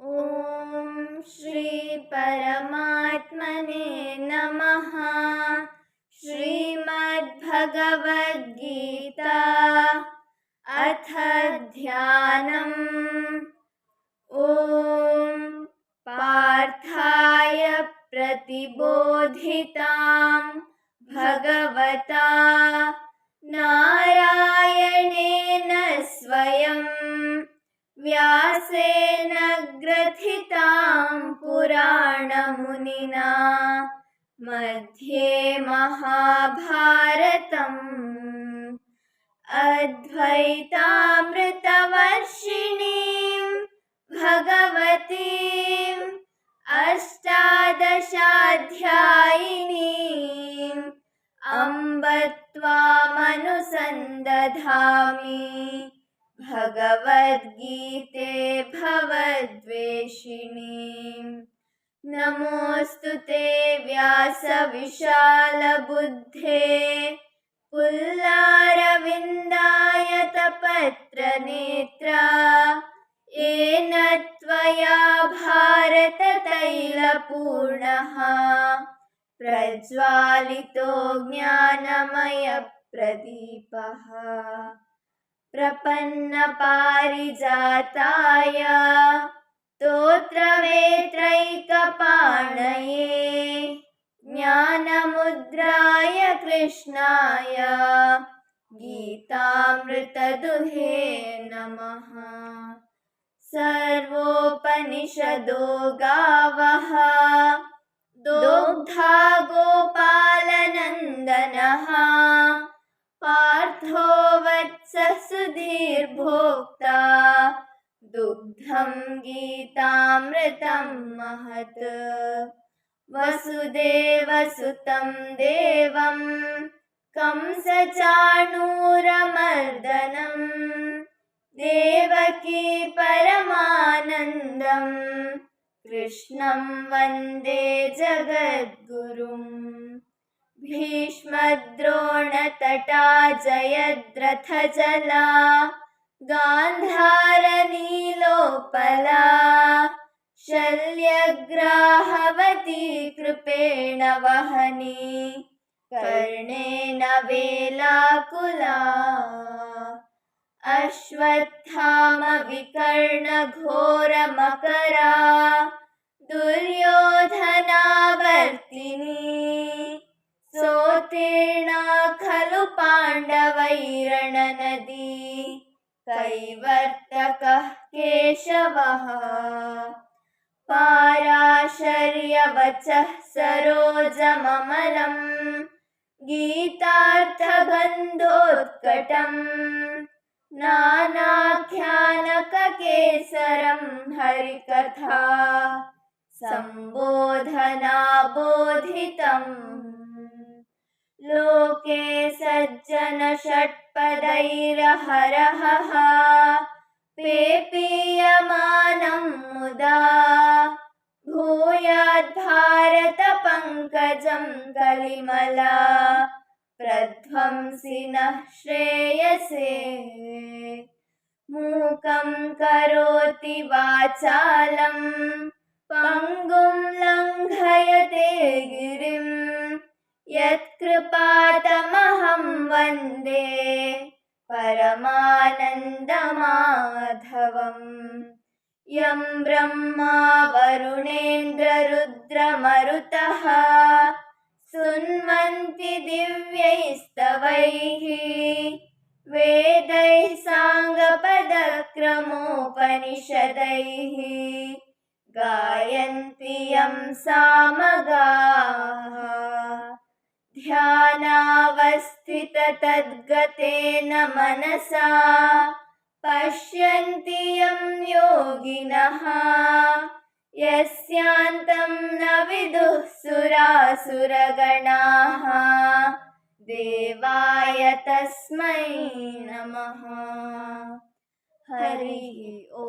ॐ श्रीपरमात्मने नमः। श्रीमद्भगवद्गीता अथ ध्यानम्। ॐ पार्थाय प्रतिबोधितां भगवता नारायणेन स्वयं व्यासेन ग्रथितां पुराणमुनिना। मध्ये महाभारतम्। अद्वैतामृतवर्षिणीं भगवतीम् अष्टादशाध्यायिनीम् अम्ब त्वामनुसन्दधामि भगवद्गीते भवद्वेषिणीं। नमोऽस्तु ते व्यासविशालबुद्धे। पुल्लारविन्दायतपत्रनेत्रा येन त्वया भारततैलपूर्णः। प्रज्वालितो ज्ञानमयप्रदीपः। प्रपन्नपारिजाताय स्तोत्रवेत्रैकपाणये ज्ञानमुद्राय कृष्णाय गीतामृतदुहे नमः। सर्वोपनिषदो गावः वत्सः सुधीर्भोक्ता दुग्धं गीतामृतं महत्। वसुदेवसुतं देवं कंसचाणूरमर्दनम् देवकी परमानन्दम् कृष्णं वंदे जगद्गुरुम् भीष्मद्रोणतटा जयद्रथजला गान्धारनीलोपला शल्यग्राहवती कृपेण वहनी कर्णेन वेलाकुला अश्वत्थामविकर्णघोरमकरा दुर्योधनावर्तिनी सोतीर्णा खलु पाण्डवैरणनदी कैवर्तकः केशवः। पाराशर्यवचः सरोजममलम्। गीतार्थगन्धोत्कटम्। नानाख्यानककेसरं हरिकथा। सम्बोधनाबोधितम्। लोके सज्जनषट्पदैरहरहः पेपीयमानं मुदा भूयाद्भारतपङ्कजं कलिमला। प्रध्वंसि नः श्रेयसे। मूकं करोति वाचालं, पङ्गुं लङ्घयते गिरिं यत्कृपातमहं वन्दे परमानन्दमाधवम्। यं ब्रह्मा वरुणेन्द्ररुद्रमरुतः सुन्वन्ति दिव्यैस्तवैः वेदैः ध्यानावस्थिततद्गतेन मनसा पश्यन्ति यं योगिनः यस्यान्तं न विदुः सुरासुरगणाः देवाय तस्मै नमः हरिः ॐ